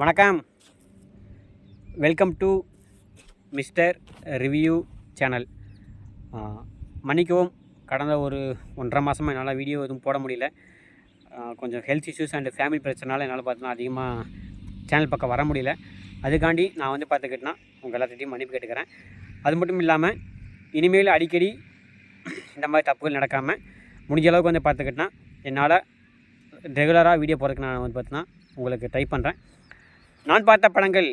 வணக்கம். Welcome to mister review channel மன்னிக்கவும் கடந்த ஒரு ஒன்றரை மாதமாக என்னால் வீடியோ எதுவும் போட முடியல. கொஞ்சம் ஹெல்த் இஷ்யூஸ் அண்ட் ஃபேமிலி பிரச்சனால என்னால் பார்த்தோன்னா அதிகமாக சேனல் பக்கம் வர முடியல. அதுக்காண்டி நான் வந்து பார்த்துக்கிட்டேன்னா உங்கள் எல்லாத்திட்டையும் மன்னிப்பு கேட்டுக்கிறேன். அது மட்டும் இல்லாமல் இனிமேல் அடிக்கடி இந்த மாதிரி தப்புகள் நடக்காமல் முடிஞ்ச அளவுக்கு வந்து பார்த்துக்கிட்டேன்னா என்னால் ரெகுலராக வீடியோ போகிறதுக்கு நான் வந்து பார்த்தீங்கன்னா உங்களுக்கு ட்ரை பண்ணுறேன் நான் பார்த்த படங்கள்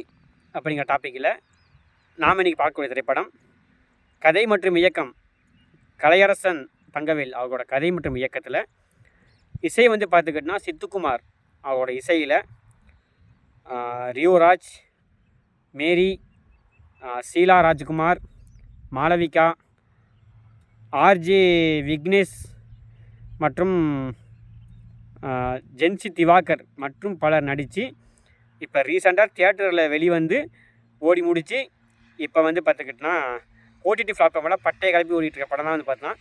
அப்படிங்கிற டாப்பிக்கில் நாம் இன்றைக்கி பார்க்கக்கூடிய திரைப்படம் கதை மற்றும் இயக்கம் கலையரசன் தங்கவேல் அவரோட கதை மற்றும் இயக்கத்தில் இசை வந்து பார்த்துக்கிட்டோன்னா சித்துக்குமார் அவரோட இசையில் ரியோராஜ் மேரி ஷீலா ராஜ்குமார் மாளவிகா ஆர்ஜே விக்னேஷ் மற்றும் ஜென்சி திவாகர் மற்றும் பலர் நடித்து இப்போ ரீசெண்டாக தியேட்டரில் வெளிவந்து ஓடி முடித்து இப்போ வந்து பார்த்துக்கிட்டோன்னா ஓடிடி பிளாட்ஃபார்மில் பட்டையை கிளப்பி ஓடிட்டு இருக்க படம் தான் வந்து பார்த்தோன்னா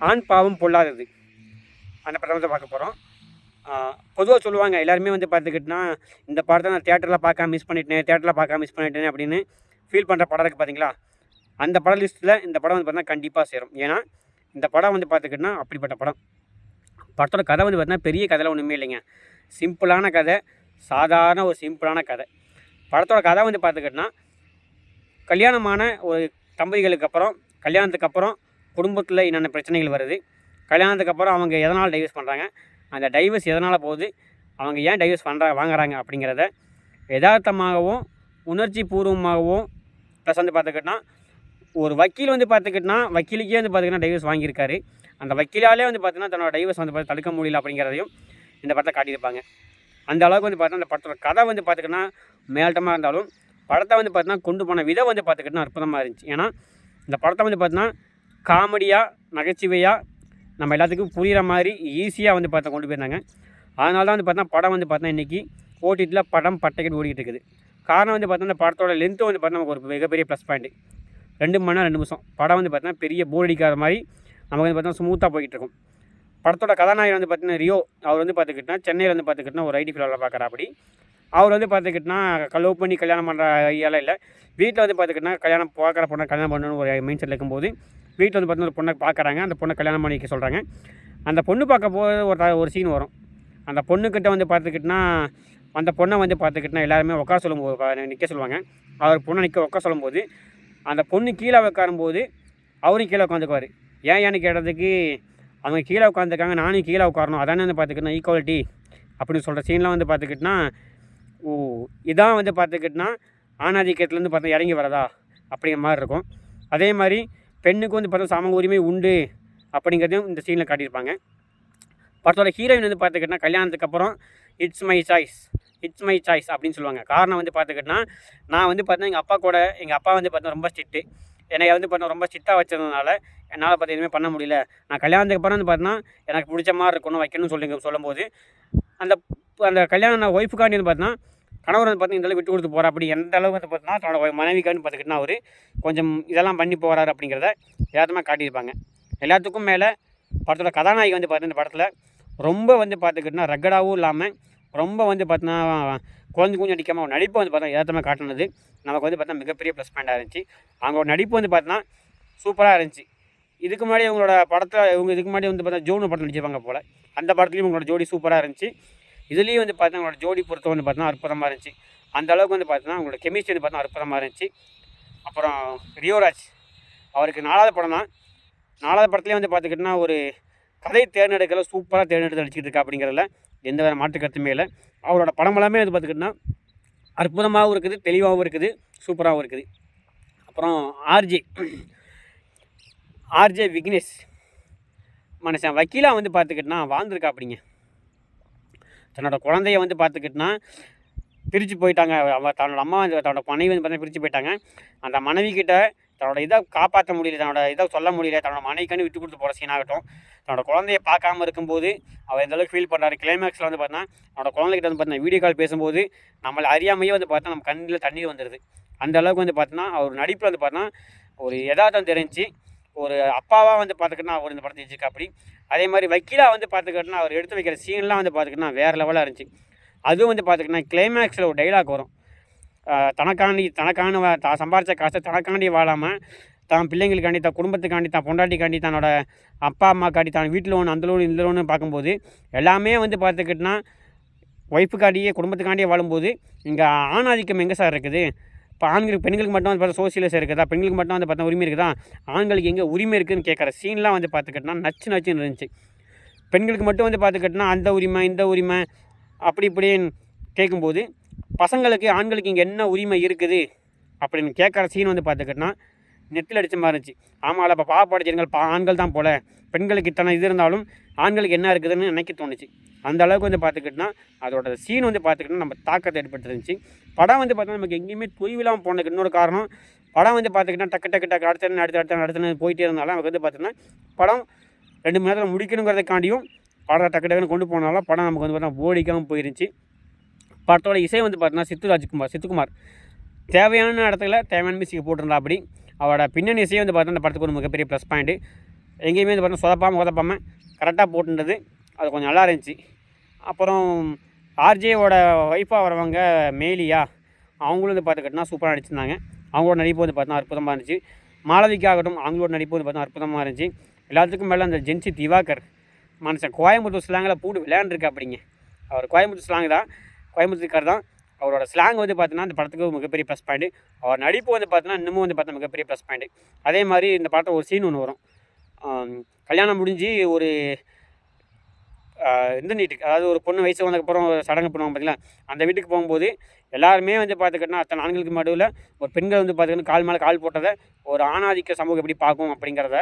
ஆண் பாவம் பொல்லாதது. அந்த படம் வந்து பார்க்க போகிறோம் பொதுவாக சொல்லுவாங்க எல்லாருமே வந்து பார்த்துக்கிட்டோன்னா இந்த படத்தை நான் தேட்டரில் பார்க்க மிஸ் பண்ணிட்டேன் தேட்டரில் பார்க்க மிஸ் பண்ணிட்டேன் அப்படின்னு ஃபீல் பண்ணுற படம் இருக்குது பார்த்தீங்களா அந்த பட லிஸ்ட்டில் இந்த படம் வந்து பார்த்தீங்கன்னா கண்டிப்பாக சேரும். ஏன்னா இந்த படம் வந்து பார்த்துக்கிட்டோன்னா அப்படிப்பட்ட படம். படத்தோட கதை வந்து பார்த்தீங்கன்னா பெரிய கதையில் ஒன்றுமே இல்லைங்க. சிம்பிளான கதை சாதாரண ஒரு சிம்பிளான கதை. படத்தோட கதை வந்து பார்த்துக்கிட்டோன்னா கல்யாணமான ஒரு தம்பதிகளுக்கு அப்புறம் கல்யாணத்துக்கு அப்புறம் குடும்பத்தில் என்னென்ன பிரச்சனைகள் வருது கல்யாணத்துக்கு அப்புறம் அவங்க எதனால் டைவர்ஸ் பண்ணுறாங்க அந்த டைவர்ஸ் எதனால் போகுது அவங்க ஏன் டைவர்ஸ் பண்ணுறா வாங்குறாங்க அப்படிங்கிறத யதார்த்தமாகவும் உணர்ச்சி பூர்வமாகவும் ப்ளஸ் வந்து பார்த்துக்கிட்டோன்னா ஒரு வக்கீல் வந்து பார்த்துக்கிட்டோன்னா வக்கீலுக்கே வந்து பார்த்திங்கன்னா டைவர்ஸ் வாங்கியிருக்காரு. அந்த வக்கீலாலே வந்து பார்த்தீங்கன்னா தன்னோட டைவர்ஸ் வந்து பார்த்து தடுக்க முடியல அப்படிங்கிறதையும் இந்த படத்தை காட்டியிருப்பாங்க. அந்த அளவுக்கு வந்து பார்த்தீங்கன்னா அந்த படத்தோட கதை வந்து பார்த்துக்கிட்டோன்னா மேல்ட்டமாக இருந்தாலும் படத்தை வந்து பார்த்தீங்கன்னா கொண்டு போன விதம் வந்து பார்த்துக்கிட்டோன்னா அற்புதமாக இருந்துச்சு ஏன்னா இந்த படத்தை வந்து பார்த்தீங்கன்னா காமெடியாக நகைச்சுவையாக நம்ம எல்லாத்துக்கும் புரிகிற மாதிரி ஈஸியாக வந்து பார்த்தா கொண்டு போயிருந்தாங்க அதனால தான் வந்து பார்த்தா படம் வந்து பார்த்தீங்கன்னா இன்றைக்கி ஓடிடியில் படம் பட்டைக்கிட்டு ஓடிக்கிட்டு இருக்குது காரணம் வந்து பார்த்தீங்கன்னா அந்த படத்தோட லென்த்து வந்து பார்த்தீங்கன்னா நமக்கு ஒரு மிகப்பெரிய ப்ளஸ் பாயிண்ட்டு ரெண்டு மணி நேரம் ரெண்டு நிமிஷம் படம் வந்து பார்த்தீங்கன்னா பெரிய போர் அடிக்காத மாதிரி நமக்கு வந்து பார்த்தீங்கன்னா ஸ்மூத்தாக போய்கிட்டு இருக்கும் படத்தோட கதாநாயகன் வந்து பார்த்தீங்கன்னா ரியோ. அவர் வந்து பார்த்துக்கிட்டா சென்னையில் வந்து பார்த்துக்கிட்டா ஒரு ஐடி ஃபீல்டில் பார்க்குறா அப்படி. அவர் வந்து பார்த்துக்கிட்டா லவ் பண்ணி கல்யாணம் பண்ணுற ஐடியாலாம் இல்லை. வீட்டில் வந்து பார்த்துக்கிட்டா கல்யாணம் பார்க்குற பொண்ணை கல்யாணம் பண்ணணும்னு ஒரு மைண்ட் செட் இருக்கும்போது வீட்டில் வந்து பார்த்தீங்கன்னா ஒரு பொண்ணை பார்க்குறாங்க. அந்த பொண்ணை கல்யாணம் பண்ணிக்க சொல்கிறாங்க அந்த பொண்ணு பார்க்க போது ஒரு த- ஒரு சீன் வரும். அந்த பொண்ணுக்கிட்ட வந்து பார்த்துக்கிட்டா அந்த பொண்ணை வந்து பார்த்துக்கிட்டா எல்லாருமே உட்கார சொல்லும்போது நிற்க சொல்லுவாங்க. அவர் பொண்ணை நிற்க உட்கார சொல்லும்போது அந்த பொண்ணு கீழே உட்காரும்போது அவரும் கீழே உட்காந்துக்குவார். ஏன் ஏன்னு கேட்டதுக்கு அவங்க கீழே உட்காந்துருக்காங்க நானும் கீழே உட்காரணும். அதானே வந்து பார்த்துக்கிட்டா ஈக்குவாலிட்டி அப்படின்னு சொல்கிற சீன்லாம் வந்து பார்த்துக்கிட்டா ஓ இதான் வந்து பார்த்துக்கிட்டா ஆணாதிக்கத்துலேருந்து பார்த்தா இறங்கி வரதா? அப்படிங்கிற மாதிரி இருக்கும். அதே மாதிரி பெண்ணுக்கு வந்து பார்த்தா சம உரிமை உண்டு அப்படிங்கிறதையும் இந்த சீனில் காட்டியிருப்பாங்க. படத்தோட ஹீரோயின் வந்து பார்த்துக்கிட்டா கல்யாணத்துக்கு அப்புறம் it's my choice it's my choice அப்படின்னு சொல்லுவாங்க. காரணம் வந்து பார்த்துக்கிட்டா நான் வந்து பார்த்தா எங்கள் அப்பா கூட எங்கள் அப்பா வந்து பார்த்தா ரொம்ப ஸ்ட்ரிக்ட்டு என்னை வந்து பார்த்தா ரொம்ப ஸ்ட்ரிக்டாக வச்சதுனால என்னால் பார்த்து எதுவுமே பண்ண முடியல. நான் கல்யாணத்துக்கு அப்புறம் வந்து பார்த்தீங்கன்னா எனக்கு பிடிச்ச மாதிரி இருக்கணும் வைக்கணும்னு சொல்லி சொல்லும்போது அந்த அந்த கல்யாணம் ஒய்ஃபுக்காண்டி வந்து பார்த்தீங்கன்னா கணவர் வந்து பார்த்தீங்கன்னா இந்த விட்டு கொடுத்து போகிறா அப்படி எந்த அளவுக்கு வந்து பார்த்தீங்கன்னா தன்னோட மனைவிக்காண்டி பார்த்துக்கிட்டா அவர் கொஞ்சம் இதெல்லாம் பண்ணி போகிறாரு அப்படிங்கிறத யதார்த்தமாக காட்டியிருப்பாங்க. எல்லாத்துக்கும் மேலே படத்தோட கதாநாயகி வந்து பார்த்தீங்கன்னா இந்த படத்தில் ரொம்ப வந்து பார்த்துக்கிட்டோன்னா ரகடாகவும் இல்லாமல் ரொம்ப வந்து பார்த்தீங்கன்னா குழந்தை குஞ்சு அடிக்காமல் அவங்க நடிப்பு வந்து பார்த்தா ஏற்றமாக காட்டினது. நமக்கு வந்து பார்த்தா மிகப்பெரிய ப்ளஸ் பாயிண்டாக இருந்துச்சு. அவங்களோட நடிப்பு வந்து பார்த்தீங்கன்னா சூப்பராக இருந்துச்சு. இதுக்கு முன்னாடி இவங்களோட படத்தில் இவங்க இதுக்கு முன்னாடி வந்து பார்த்தா ஜோனு படம் நடிச்சிருப்பாங்க போல். அந்த படத்துலையும் இவங்களோட ஜோடி சூப்பராக இருந்துச்சு. இதுலேயும் வந்து பார்த்தா அவங்களோட ஜோடி பொறுத்த வந்து பார்த்தீங்கன்னா அற்புதமாக இருந்துச்சு. அந்த அளவுக்கு வந்து பார்த்தீங்கன்னா அவங்களோட கெமிஸ்ட்ரி வந்து பார்த்தா அற்புதமாக இருந்துச்சு. அப்புறம் ரியோராஜ் அவருக்கு நாலாவது படம் தான். நாலாவது படத்துலேயே வந்து பார்த்துக்கிட்டோன்னா ஒரு கதை தேர்ந்தெடுக்கல சூப்பராக தேர்ந்தெடுத்து நடிச்சிக்கிட்டு இருக்கா அப்படிங்கிறதுல எந்த வித மாற்று கருத்துமே இல்லை. அவரோட படம் எல்லாமே வந்து பார்த்துக்கிட்டோன்னா அற்புதமாகவும் இருக்குது தெளிவாகவும் இருக்குது சூப்பராகவும் இருக்குது. அப்புறம் ஆர்ஜே ஆர்ஜே விக்னேஷ். மனுஷன் வக்கீலாக வந்து பார்த்துக்கிட்டனா வாழ்ந்துருக்கா அப்படிங்க. தன்னோட குழந்தைய வந்து பார்த்துக்கிட்டனா பிரித்து போயிட்டாங்க. அவ தன்னோட அம்மா வந்து தன்னோட மனைவி வந்து பார்த்தா பிரித்து போயிட்டாங்க. அந்த மனைவி கிட்ட தன்னோட இதை காப்பாற்ற முடியல தன்னோட இதை சொல்ல முடியல தன்னோட மனைக்கன்னு விட்டு கொடுத்து போகிற சீன் ஆகட்டும். தன்னோட குழந்தைய பார்க்காம இருக்கும்போது அவர் எந்தளவுக்கு ஃபீல் பண்ணுறாரு கிளைமேக்ஸில் வந்து பார்த்தா தன்னோட குழந்தைகிட்ட வந்து பார்த்தா வீடியோ கால் பேசும்போது நம்மளை அறியாமையே வந்து பார்த்தா நம்ம கண்ணில் தண்ணீர் வந்துடுது அந்த அளவுக்கு வந்து பார்த்தோன்னா அவர் நடிப்பில் வந்து பார்த்தா ஒரு யதார்த்தம் தெரிஞ்சு ஒரு அப்பாவாக வந்து பார்த்துக்கிட்டா அவர் இந்த படத்தை வச்சுருக்கா அப்படி அதே மாதிரி வக்கீலாக வந்து பார்த்துக்கிட்டோன்னா அவர் எடுத்து வைக்கிற சீன்லாம் வந்து பார்த்துக்கிட்டனா வேறு லெவலாக இருந்துச்சு. அதுவும் வந்து பார்த்துக்கிட்டா கிளைமேக்ஸில் ஒரு டைலாக் வரும். தனக்காண்டி தனக்கான வா- தான் சம்பாரித்த காசை தனக்காண்டி வாழாமல் தான் பிள்ளைங்களுக்காண்டி தான் குடும்பத்துக்காண்டி தான் பொண்டாட்டிக்காண்டி தன்னோட அப்பா அம்மாக்காண்டி தான் வீட்டில் லோன் அந்த லோன் இந்த லோனு பார்க்கும்போது எல்லாமே வந்து பார்த்துக்கிட்டனா ஒய்ஃபுக்காண்டியே குடும்பத்துக்காண்டியே வாழும்போது இங்கே ஆணாதிக்கம் எங்கே சார் இருக்குது? இப்போ ஆண்களுக்கு பெண்களுக்கு மட்டும் வந்து பார்த்தா சோசியலிசம் இருக்குதா? பெண்களுக்கு மட்டும் வந்து பார்த்தா உரிமை இருக்குதா? ஆண்களுக்கு எங்கே உரிமை இருக்குதுன்னு கேட்குற சீன்லாம் வந்து பார்த்துக்கிட்டனா நச்சு நச்சுன்னு இருந்துச்சு. பெண்களுக்கு மட்டும் வந்து பார்த்துக்கிட்டனா அந்த உரிமை இந்த உரிமை அப்படி இப்படின்னு கேட்கும்போது பசங்களுக்கு ஆண்களுக்கு இங்கே என்ன உரிமை இருக்குது? அப்படின்னு கேட்குற சீன் வந்து பார்த்துக்கிட்டோன்னா நெத்தில் அடித்த மாதிரி இருந்துச்சு. ஆமாம் இப்போ பாவப்படைச்சவங்கள் பா ஆண்கள் தான் போல. பெண்களுக்கு இத்தனை இது இருந்தாலும் ஆண்களுக்கு என்ன இருக்குதுன்னு நினைக்க தோணுச்சு. அந்த அளவுக்கு வந்து பார்த்துக்கிட்டோன்னா அதோட சீன் வந்து பார்த்துக்கிட்டா நம்ம தாக்கத்தை ஏற்பட்டுருந்துச்சு படம் வந்து பார்த்தா நமக்கு எங்கேயுமே தொய்வில்லாமல் போனதுக்கு இன்னொரு காரணம் படம் வந்து பார்த்துக்கிட்டா டக்கு டக்கு டக்கு அடுத்த அடுத்த அடுத்த அடுத்த போயிட்டே இருந்தாலும் நமக்கு வந்து பார்த்திங்கன்னா படம் ரெண்டு மணி நேரத்தில் முடிக்கணுங்கிறதுக்காண்டியும் படம் டக்கு டக்குன்னு கொண்டு போனாலும் படம் நமக்கு வந்து பார்த்தா ஓடிக்காமல் போயிருந்துச்சு. படத்தோட இசை வந்து பார்த்தீங்கன்னா சித்து ராஜ்குமார் சித்துக்குமார் தேவையான இடத்துல தேவையான மியூசிக் போட்டிருந்தா அப்படி அவரோட பின்னணி இசையை வந்து பார்த்தீங்கன்னா அந்த படத்துக்கு ஒரு மிகப்பெரிய ப்ளஸ் பாயிண்ட்டு எங்கேயுமே வந்து பார்த்தீங்கன்னா சொதப்பாமல் உதப்பாமல் கரெக்டாக போட்டுருந்தது. அது கொஞ்சம் நல்லா இருந்துச்சு. அப்புறம் ஆர்ஜேவோட ஒய்ஃபாக வரவங்க மேலியா அவங்களும் வந்து பார்த்துக்கிட்டோன்னா சூப்பராக நடிச்சிருந்தாங்க. அவங்களோட நடிப்பு வந்து பார்த்தீங்கன்னா அற்புதமாக இருந்துச்சு. மாளவிக்காகட்டும் அவங்களோட நடிப்பு வந்து பார்த்தீங்கன்னா அற்புதமாக இருந்துச்சு. எல்லாத்துக்கும் மேலே அந்த ஜென்சி திவாகர் மனுஷன் கோயம்புத்தூர் ஸ்லாங்கில் போட்டு விளையாண்டுருக்கா அப்படிங்க அவர் கோயம்புத்தூர் ஸ்லாங் தான். கோயம்புத்தூர்கார் தான் அவரோட ஸ்லாங் வந்து பார்த்தீங்கன்னா இந்த படத்துக்கு மிகப்பெரிய ப்ளஸ் பாயிண்ட் அவர் நடிப்பு வந்து பார்த்தீங்கன்னா இன்னமும் வந்து பார்த்தா மிகப்பெரிய ப்ளஸ் பாயிண்ட் அதே மாதிரி இந்த படத்தில் ஒரு சீன் ஒன்று வரும். கல்யாணம் முடிஞ்சு ஒரு இந்த நீட்டுக்கு அதாவது ஒரு பொண்ணு வயசு வந்ததுக்கப்புறம் சடங்கு பண்ணுவாங்க பார்த்தீங்களா அந்த வீட்டுக்கு போகும்போது எல்லாருமே வந்து பார்த்துக்கிட்டா அத்தனை ஆண்களுக்கு நடுவில் ஒரு பெண்கள் வந்து பார்த்துக்கிட்டு கால் மேலே கால் போட்டதை ஒரு ஆணாதிக்க சமூகம் எப்படி பார்க்கும் அப்படிங்கிறத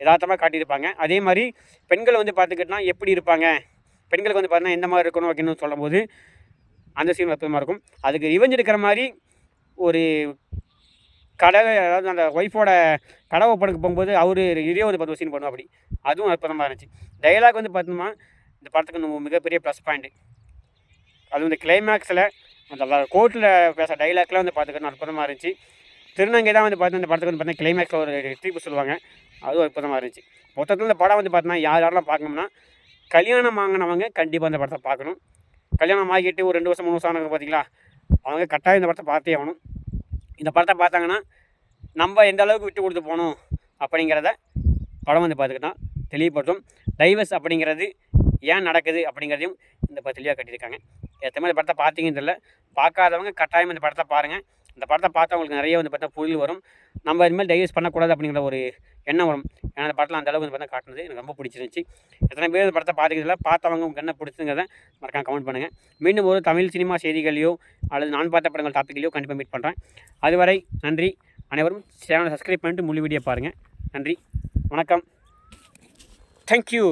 யதார்த்தமாக காட்டியிருப்பாங்க. அதே மாதிரி பெண்கள் வந்து பார்த்துக்கிட்டோன்னா எப்படி இருப்பாங்க? பெண்களுக்கு வந்து பார்த்தீங்கன்னா எந்த மாதிரி இருக்கணும் அப்படின்னு சொல்லும்போது அந்த சீன் அற்புதமாக இருக்கும். அதுக்கு ரிவெஞ்ச் எடுக்கிற மாதிரி ஒரு கடவை அதாவது அந்த ஒய்ஃபோட கடவை படுக்க போகும்போது அவர் இதே வந்து பத்து சீன் பண்ணுவோம் அப்படி. அதுவும் அற்புதமாக இருந்துச்சு. டைலாக் வந்து பார்த்தோம்னா இந்த படத்துக்கு நம்ம மிகப்பெரிய ப்ளஸ் பாயிண்ட்டு அது இந்த கிளைமேக்ஸில் அந்த கோர்ட்டில் பேச டைலாக்லாம் வந்து பார்த்துக்கணும் அற்புதமாக இருந்துச்சு. திருநங்கை தான் வந்து பார்த்து இந்த படத்துக்கு வந்து பார்த்தீங்கன்னா கிளைமேக்ஸில் ஒரு திருப்பி சொல்லுவாங்க. அதுவும் அற்புதமாக இருந்துச்சு. மொத்தத்தில் இந்த படம் வந்து பார்த்தோன்னா யார் யாரெல்லாம் பார்க்கணும்னா கல்யாணம் வாங்கினவங்க கண்டிப்பாக அந்த படத்தை பார்க்கணும். கல்யாணம் ஆகிட்டு ஒரு ரெண்டு வருஷம் மூணு வருஷம் ஆனவங்க பார்த்தீங்களா அவங்க கட்டாயம் இந்த படத்தை பார்த்தே ஆகணும். இந்த படத்தை பார்த்தாங்கன்னா நம்ம எந்த அளவுக்கு விட்டு கொடுத்து போகணும் அப்படிங்கிறத படம் வந்து பார்த்துக்கிட்டா தெளிவுபடுத்தும். டைவர்ஸ் அப்படிங்கிறது ஏன் நடக்குது அப்படிங்கிறதையும் இந்த படம் தெளிவாக கட்டியிருக்காங்க. எத்தனை இந்த படத்தை பார்த்தீங்கன்னு தெரியல. பார்க்காதவங்க கட்டாயம் இந்த படத்தை பாருங்கள் இந்த படத்தை பார்த்தா உங்களுக்கு நிறைய வந்து பார்த்தா புரிதல் வரும். நம்ம இனிமேல் டைவர்ஸ் பண்ணக்கூடாது அப்படிங்கிற ஒரு எண்ணம் வரும் ஏன்னா அந்த படத்தில் அந்த அளவுக்கு வந்து பார்த்தா காட்டுனது எனக்கு ரொம்ப பிடிச்சிருந்துச்சு. எத்தனை பேர் இந்த படத்தை பார்த்துக்கிறதுல பார்த்தவங்க உங்களுக்கு என்ன பிடிச்சிங்கிறத மறக்காம கமெண்ட் பண்ணுங்கள் மீண்டும் ஒரு தமிழ் சினிமா செய்திகளையோ அல்லது நான் பார்த்த படங்கள் டாப்பிக்கலையோ கண்டிப்பாக மீட் பண்ணுறேன் அதுவரை நன்றி. அனைவரும் சேனலை சப்ஸ்கிரைப் பண்ணிட்டு முழு வீடியோ பாருங்கள் நன்றி. வணக்கம். தேங்க்யூ